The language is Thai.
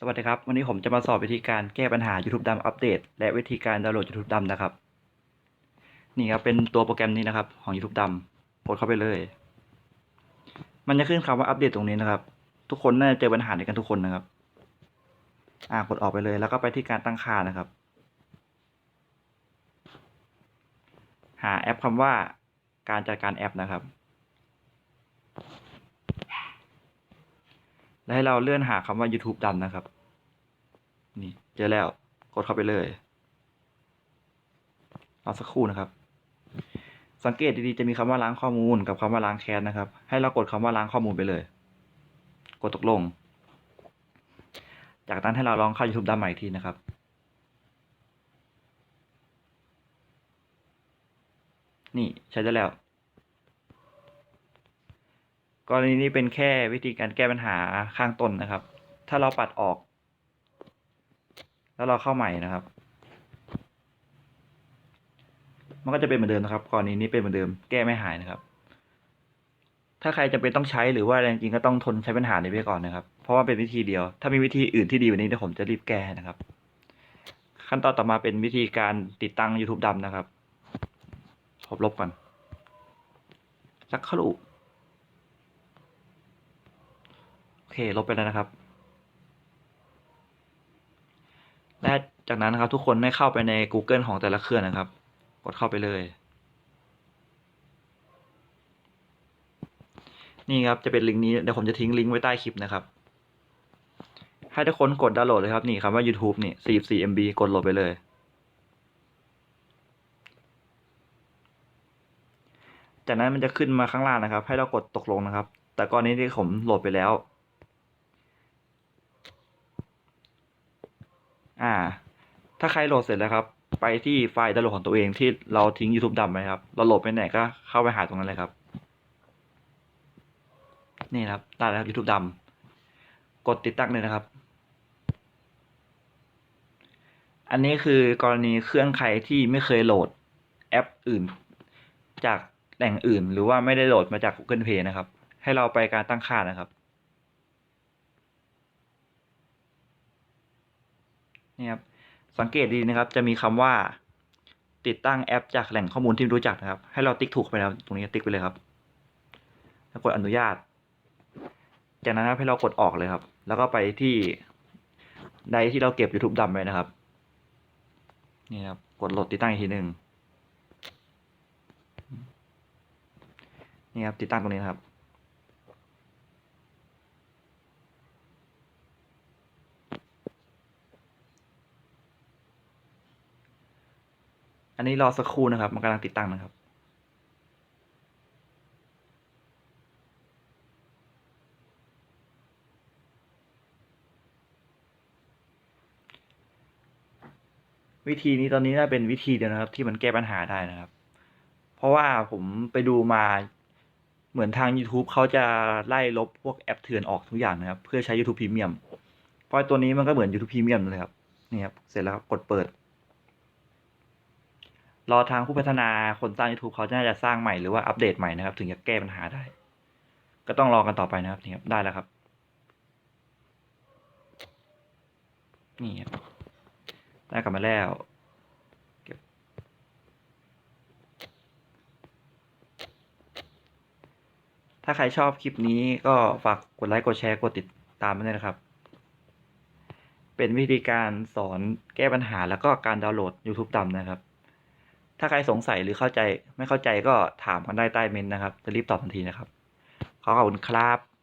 สวัสดีครับ วันนี้ผมจะมาสอบวิธีการแก้ปัญหา YouTube ดำอัปเดต และวิธีการดาวน์โหลด YouTube ดำนะครับ นี่ครับ เป็นตัวโปรแกรมนี้นะครับ ของ YouTube ดำกดเข้าไปเลย มันจะขึ้นคำว่าอัปเดตตรงนี้นะครับ ทุกคนน่าจะเจอปัญหาในกันทุกคนนะครับ อ่ากดออกไปเลย แล้วก็ไปที่การตั้งค่านะครับ หาแอปคำว่าการจัดการแอปนะครับ และให้เราเลื่อนหาคำว่า YouTube ดำนนะครับ นี่เจอแล้วกดเข้าไปเลยรอสักครู่นะครับ สังเกตดีๆจะมีคำว่าล้างข้อมูลกับคำว่าล้างแคสนะครับ ให้เรากดคำว่าล้างข้อมูลไปเลย กดตกลง จากนั้นให้เราลองเข้า YouTube ดำใหม่อีกทีนะครับนี่ใช้ได้แล้ว กรณีนี้เป็นแค่วิธีการแก้ปัญหาข้างต้นนะครับ ถ้าเราปัดออก แล้วเราเข้าใหม่นะครับ มันก็จะเป็นเหมือนเดิมนะครับ กรณีนี้เป็นเหมือนเดิม แก้ไม่หายนะครับ ถ้าใครจะเป็นต้องใช้หรือว่าจริงๆก็ต้องทนใช้ปัญหานี้ไปก่อนนะครับ เพราะว่าเป็นวิธีเดียว ถ้ามีวิธีอื่นที่ดีกว่านี้เดี๋ยวผมจะรีบแก้นะครับ ขั้นตอนต่อมาเป็นวิธีการติดตั้ง YouTube ดำนะครับผมลบก่อนสักครู่ โอ เคลบไปแล้วนะครับ และจากนั้นนะครับทุกคนให้เข้าไปใน Google ของแต่ละเครื่องนะครับ กดเข้าไปเลย นี่ครับจะเป็นลิงก์นี้เดี๋ยวผมจะทิ้งลิงก์ไว้ใต้คลิปนะครับ ให้ทุกคนกดดาวน์โหลดเลยครับนี่คำว่า YouTube นี่ 44 MB กดโหลดไปเลยจากนั้นมันจะขึ้นมาข้างล่างนะครับ ให้เรากดตกลงนะครับ แต่ก่อนนี้ที่ผมโหลดไปแล้ว อ่า ถ้าใครโหลดเสร็จแล้วครับ ไปที่ไฟล์ดาวน์โหลดของตัวเองที่เราทิ้ง YouTube ดำไว้ครับ เราโหลดไปไหนก็เข้าไปหาตรงนั้นเลยครับ นี่ครับได้แล้วครับ YouTube ดำกดติดตั้งเลยนะครับ อันนี้คือกรณีเครื่องใครที่ไม่เคยโหลดแอปอื่น จากแหล่งอื่นหรือว่าไม่ได้โหลดมาจาก Google Play นะครับ ให้เราไปการตั้งค่านะครับ นี่ครับสังเกตดีนะครับ จะมีคำว่า ติดตั้งแอป จากแหล่งข้อมูลที่รู้จักนะครับ ให้เราติ๊กถูกไปแล้วตรงนี้ติ๊กไปเลยครับ แล้วกดอนุญาต จากนั้นครับให้เรากดออกเลยครับ แล้วก็ไปที่ใดที่เราเก็บ YouTube ดำไว้นะครับนี่ครับกดโหลดติดตั้งอีกทีหนึ่งนี่ครับติดตั้งตรงนี้ครับ อันนี้รอสักครู่นะครับ มันกำลังติดตั้งนะครับ วิธีนี้ตอนนี้น่าเป็นวิธีเดียวนะครับ ที่มันแก้ปัญหาได้นะครับ เพราะว่าผมไปดูมาเหมือนทาง YouTube เขาจะไล่ลบพวกแอปเถื่อนออกทุกอย่างนะครับ เพื่อใช้ YouTube Premium เพราะตัวนี้มันก็เหมือน YouTube Premium เลยครับ นี่ครับ เสร็จแล้วครับกดเปิด รอทางผู้พัฒนาคนสร้าง YouTube เขาน่าจะสร้างใหม่หรือว่าอัปเดตใหม่นะครับ ถึงจะแก้ปัญหาได้ ก็ต้องรอกันต่อไปนะครับนี่ครับได้แล้วครับ นี่ครับได้กลับมาแล้วถ้าใครชอบคลิปนี้ก็ฝากกดไลค์กดแชร์กดติดตามด้วยนะครับ เป็นวิธีการสอนแก้ปัญหาแล้วก็การดาวน์โหลด YouTube ดำนะครับ ถ้าใครสงสัยหรือเข้าใจไม่เข้าใจก็ถามกันได้ใต้เมนต์นะครับ จะรีบตอบทันทีนะครับ ขอขอบคุณครับ